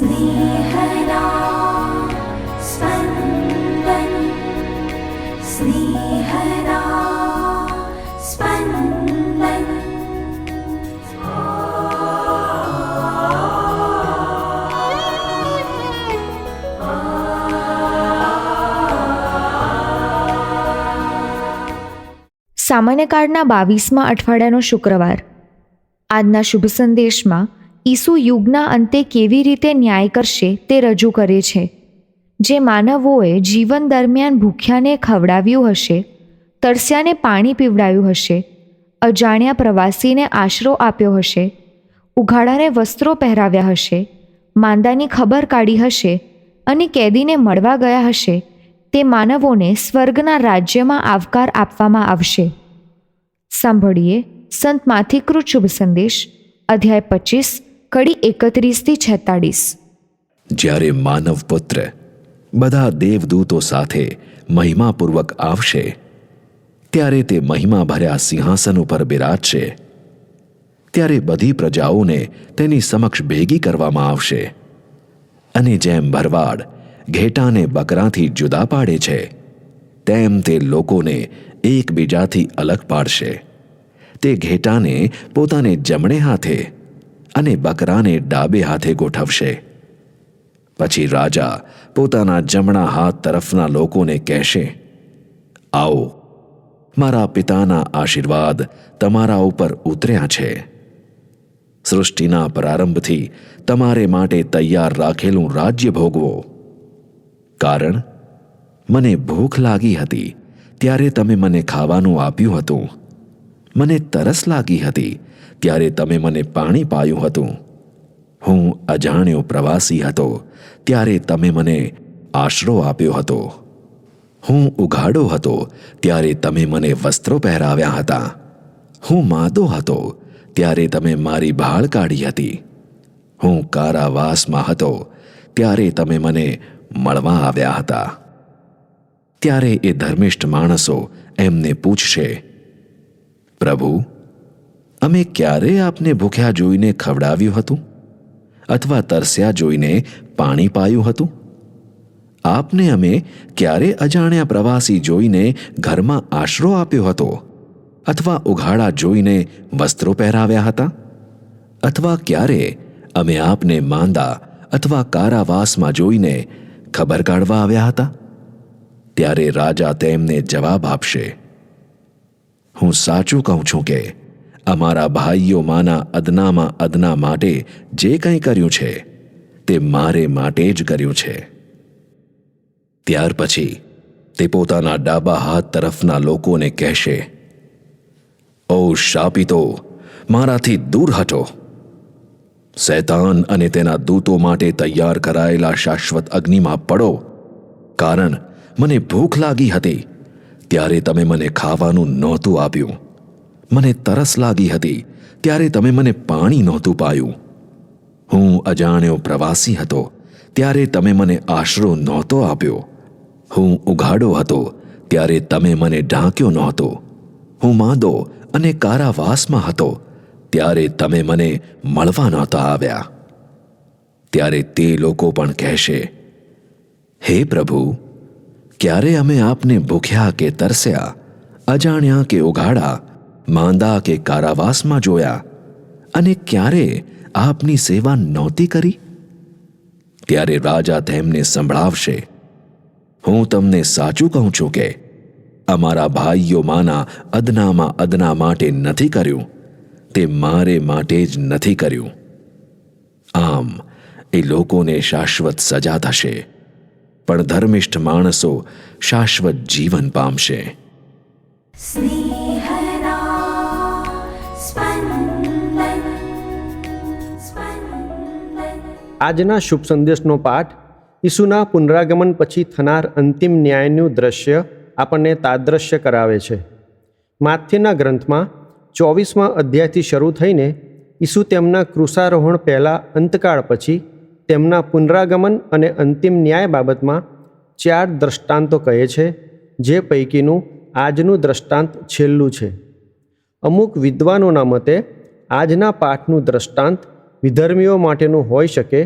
स्नेहदा स्पन्दन् स्नेहदा स्पन्दन् સામાન્ય કાળના બાવીસમાં અઠવાડિયાનો શુક્રવાર આજના શુભ સંદેશમાં ઈસુ યુગના અંતે કેવી રીતે ન્યાય કરશે તે રજૂ કરે છે. જે માનવોએ જીવન દરમિયાન ભૂખ્યાને ખવડાવ્યું હશે, તરસ્યાને પાણી પીવડાવ્યું હશે, અજાણ્યા પ્રવાસીને આશરો આપ્યો હશે, ઉઘાડાને વસ્ત્રો પહેરાવ્યા હશે, માંદાની ખબર કાઢી હશે અને કેદીને મળવા ગયા હશે, તે માનવોને સ્વર્ગના રાજ્યમાં આવકાર આપવામાં આવશે. સાંભળીએ સંત માથિકૃત શુભ સંદેશ, અધ્યાય પચીસ કડી એકત્રીસથી છેતાળીસ. જ્યારે માનવ પુત્ર બધા દેવદૂતો સાથે મહિમાપૂર્વક આવશે, ત્યારે તે મહિમા ભર્યા સિંહાસન ઉપર બિરાજશે. ત્યારે બધી પ્રજાઓને તેની સમક્ષ ભેગી કરવામાં આવશે. અને જેમ ભરવાડ ઘેટાને બકરાથી જુદા પાડે છે, તેમ તે લોકોને એકબીજાથી અલગ પાડશે. તે ઘેટાને પોતાને જમણે હાથે અને બકરાને ડાબે હાથે ગોઠવશે. પછી રાજા પોતાના જમણા હાથ તરફના લોકોને કહેશે, આવો, મારા પિતાના આશીર્વાદ તમારા ઉપર ઉતર્યા છે. સૃષ્ટિના પ્રારંભથી તમારે માટે તૈયાર રાખેલું રાજ્ય ભોગવો. કારણ, મને ભૂખ લાગી હતી, ત્યારે તમે મને ખાવાનું આપ્યું હતું. મને તરસ લાગી હતી ત્યારે તમે મને પાણી પાયું હતું. હું અજાણ્યો પ્રવાસી હતો ત્યારે તમે મને આશરો આપ્યો હતો. હું ઉઘાડો હતો ત્યારે તમે મને વસ્ત્રો પહેરાવ્યા હતા. હું માદો હતો ત્યારે તમે મારી ભાળ કાઢી હતી. હું કારાવાસમાં હતો ત્યારે તમે મને મળવા આવ્યા હતા. ત્યારે એ ધર્મિષ્ઠ માણસો એમને પૂછશે પ્રભુ, અમે ક્યારે આપને ભૂખ્યા જોઈને ખવડાવ્યું હતું? અથવા તરસ્યા જોઈને પાણી પાયું હતું? આપને અમે ક્યારે અજાણ્યા પ્રવાસી જોઈને ઘરમાં આશરો આપ્યો હતો? અથવા ઉઘાડા જોઈને વસ્ત્રો પહેરાવ્યા હતા? અથવા ક્યારે અમે આપને માંદા અથવા કારાવાસમાં જોઈને ખબર કાઢવા આવ્યા હતા? ત્યારે રાજા તેમને જવાબ આપશે હું સાચું કહું છું કે અમારા ભાઈઓમાંના અદનામાં અદના માટે જે કંઈ કર્યું છે, તે મારે માટે જ કર્યું છે. ત્યાર પછી તે પોતાના ડાબા હાથ તરફના લોકોને કહેશે, ઓ શાપિતો, મારાથી દૂર હટો. શૈતાન અને તેના દૂતો માટે તૈયાર કરાયેલા શાશ્વત અગ્નિમાં પડો, કારણ મને ભૂખ લાગી હતી. ત્યારે તમે મને ખાવાનું નહોતું આપ્યું. મને તરસ લાગી હતી, ત્યારે તમે મને પાણી નહોતું પાયું. હું અજાણ્યો પ્રવાસી હતો, ત્યારે તમે મને આશરો નહોતો આપ્યો. હું ઉઘાડો હતો, ત્યારે તમે મને ઢાંક્યો નહોતો. હું માંદો અને કારાવાસમાં હતો, ત્યારે તમે મને મળવા નહોતા આવ્યા. ત્યારે તે લોકો પણ કહેશે, હે પ્રભુ ક્યારે અમે આપને ભૂખ્યા કે તરસ્યા, અજાણ્યા કે ઉઘાડા, માંદા કે કારાવાસમાં જોયા, અને ક્યારે આપની સેવા નહોતી કરી? ત્યારે રાજા તેમને સંભળાવશે, હું તમને સાચું કહું છું કે અમારા ભાઈઓમાંના અદનામાં અદના માટે નથી કર્યું, તે મારે માટે જ નથી કર્યું. આમ એ લોકોને શાશ્વત સજા થશે. પણ ધર્મિષ્ઠ માણસો શાશ્વત જીવન પામશે. આજના શુભ સંદેશનો પાઠ ઈસુના પુનરાગમન પછી થનાર અંતિમ ન્યાયનું દ્રશ્ય આપણને તાદ્રશ્ય કરાવે છે. માથ્યના ગ્રંથમાં ચોવીસમાં અધ્યાયથી શરૂ થઈને ઈસુ તેમના કૃષારોહણ પહેલાં અંતકાળ પછી તેમના પુનરાગમન અને અંતિમ ન્યાય બાબતમાં ચાર દ્રષ્ટાંતો કહે છે, જે પૈકીનું આજનું દ્રષ્ટાંત છેલ્લું છે. અમુક વિદ્વાનોના મતે, આજના પાઠનું દ્રષ્ટાંત વિધર્મીઓ માટેનું હોઈ શકે,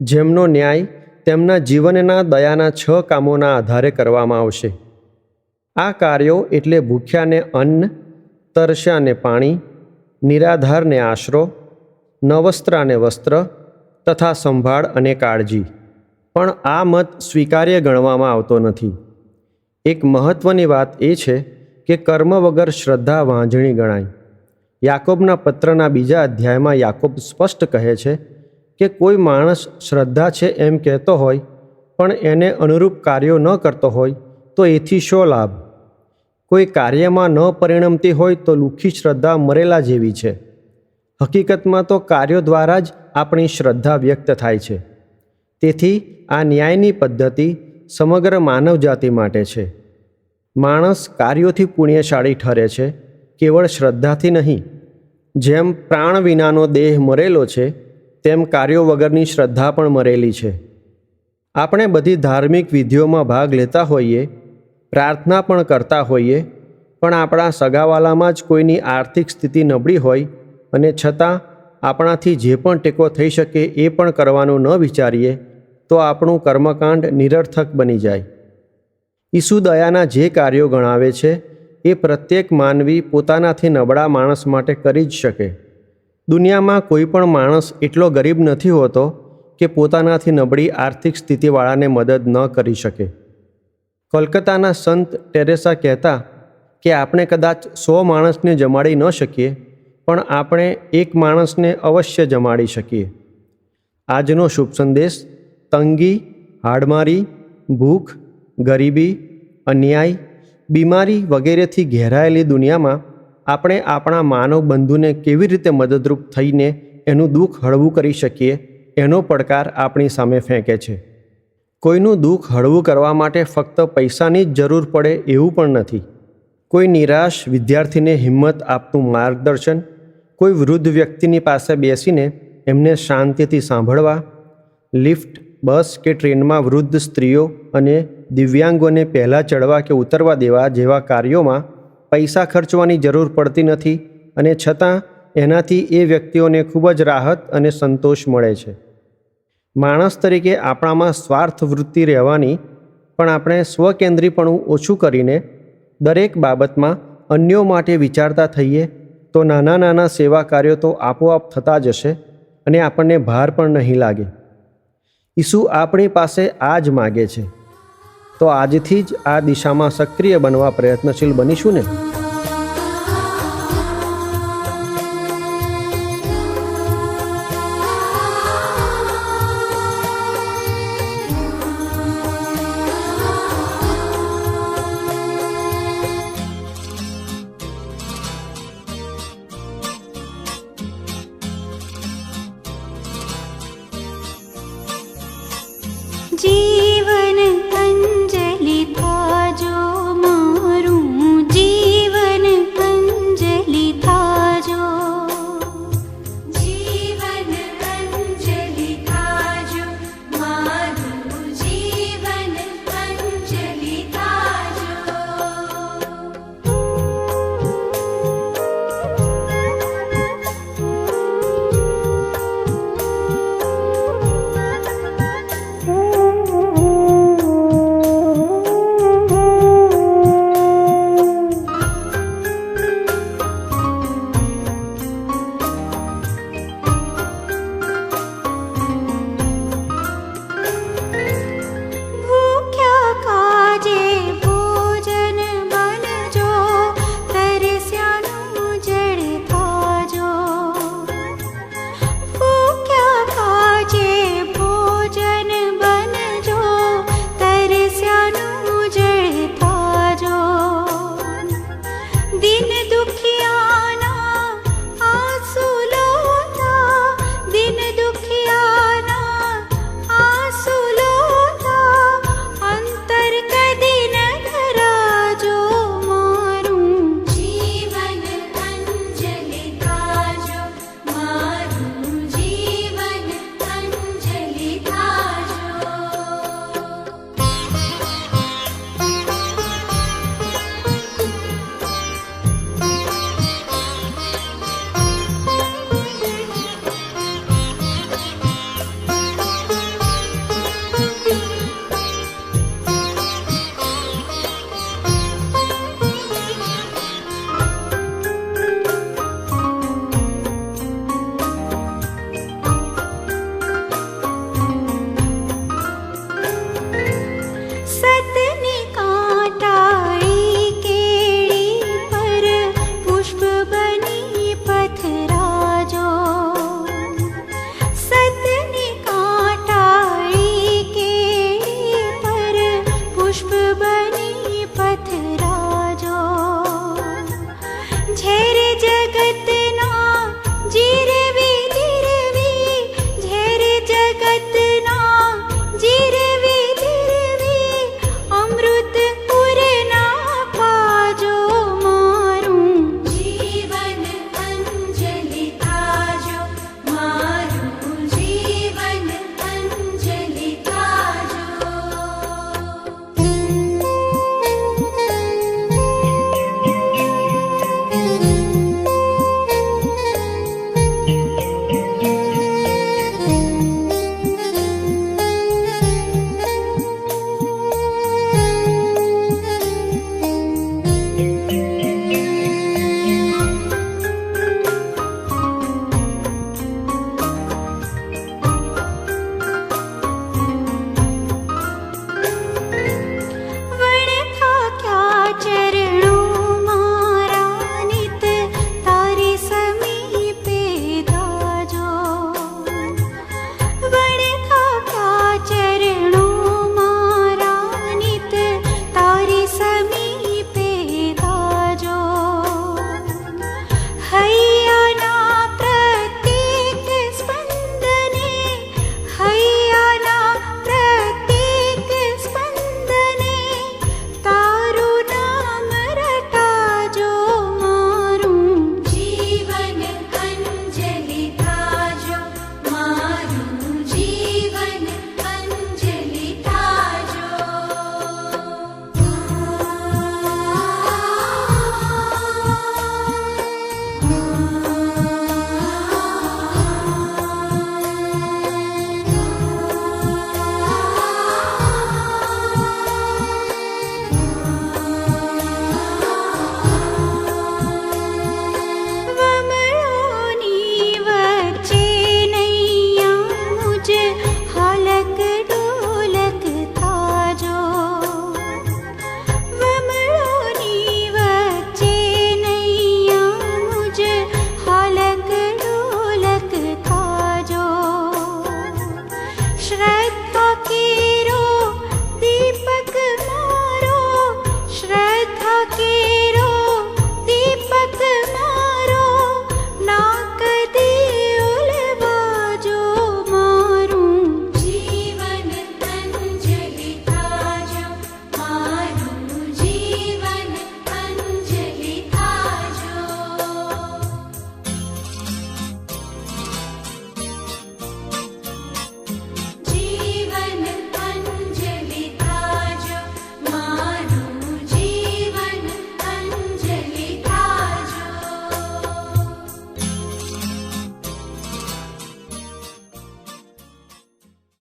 જેમનો ન્યાય તેમના જીવનના દયાના છ કામોના આધારે કરવામાં આવશે. આ કાર્યો એટલે ભૂખ્યાને અન્ન, તરસ્યાને પાણી, નિરાધારને આશરો, નવસ્ત્રાને વસ્ત્ર તથા સંભાળ અને કાળજી. પણ આ મત સ્વીકાર્ય ગણવામાં આવતો નથી. એક મહત્વની વાત એ છે કે કર્મ વગર શ્રદ્ધા વાંઝણી ગણાય. યાકોબના પત્રના બીજા અધ્યાયમાં યાકોબ સ્પષ્ટ કહે છે કે કોઈ માણસ શ્રદ્ધા છે એમ કહેતો હોય, પણ એને અનુરૂપ કાર્યો ન કરતો હોય, તો એથી શો લાભ? કોઈ કાર્યમાં ન પરિણમતી હોય તો લુખી શ્રદ્ધા મરેલા જેવી છે. હકીકતમાં તો કાર્યો દ્વારા જ આપણી શ્રદ્ધા વ્યક્ત થાય છે. તેથી આ ન્યાયની પદ્ધતિ સમગ્ર માનવજાતિ માટે છે. માણસ કાર્યોથી પુણ્યશાળી ઠરે છે, કેવળ શ્રદ્ધાથી નહીં. જેમ પ્રાણ વિનાનો દેહ મરેલો છે, તેમ કાર્યો વગરની શ્રદ્ધા પણ મરેલી છે. આપણે બધી ધાર્મિક વિધિઓમાં ભાગ લેતા હોઈએ, પ્રાર્થના પણ કરતા હોઈએ, પણ આપણા સગાવાલામાં જ કોઈની આર્થિક સ્થિતિ નબળી હોય અને છતાં આપણાથી જે પણ ટેકો થઈ શકે એ પણ કરવાનું ન વિચારીએ, તો આપણું કર્મકાંડ નિરર્થક બની જાય. ઈસુ દયાના જે કાર્યો ગણાવે છે, એ પ્રત્યેક માનવી પોતાનાથી નબળા માણસ માટે કરી જ શકે. દુનિયામાં કોઈ પણ માણસ એટલો ગરીબ નથી હોતો કે પોતાનાથી નબળી આર્થિક સ્થિતિવાળાને મદદ ન કરી શકે. કોલકાતાના સંત ટેરેસા કહેતા કે આપણે કદાચ સો માણસને જમાડી ન શકીએ પણ આપણે એક માણસને અવશ્ય જમાડી શકીએ. આજનો શુભ સંદેશ, તંગી, હાડમારી, ભૂખ, ગરીબી, અન્યાય, બીમારી વગેરેથી ઘેરાયેલી દુનિયામાં આપણે આપણા માનવ બંધુને કેવી રીતે મદદરૂપ થઈને એનું દુઃખ હળવું કરી શકીએ, એનો પડકાર આપણી સામે ફેંકે છે. કોઈનું દુઃખ હળવું કરવા માટે ફક્ત પૈસાની જ જરૂર પડે એવું પણ નથી. કોઈ નિરાશ વિદ્યાર્થીને હિંમત આપતું માર્ગદર્શન કોઈ વૃદ્ધ વ્યક્તિની પાસે બેસીને એમને શાંતિથી સાંભળવા, લિફ્ટ, બસ કે ટ્રેનમાં વૃદ્ધ સ્ત્રીઓ અને દિવ્યાંગોને પહેલાં ચડવા કે ઉતરવા દેવા જેવા કાર્યોમાં પૈસા ખર્ચવાની જરૂર પડતી નથી અને છતાં એનાથી એ વ્યક્તિઓને ખૂબ જ રાહત અને સંતોષ મળે છે. માણસ તરીકે આપણામાં સ્વાર્થ વૃત્તિ રહેવાની, પણ આપણે સ્વકેન્દ્રીપણું ઓછું કરીને દરેક બાબતમાં અન્યો માટે વિચારતા થઈએ તો નાના નાના સેવા કાર્યો તો આપોઆપ થતા જશે અને આપણને ભાર પણ નહીં લાગે. ઈસુ આપણી પાસે આ જ માગે છે. તો આજથી જ આ દિશામાં સક્રિય બનવા પ્રયત્નશીલ બનીશું ને? जी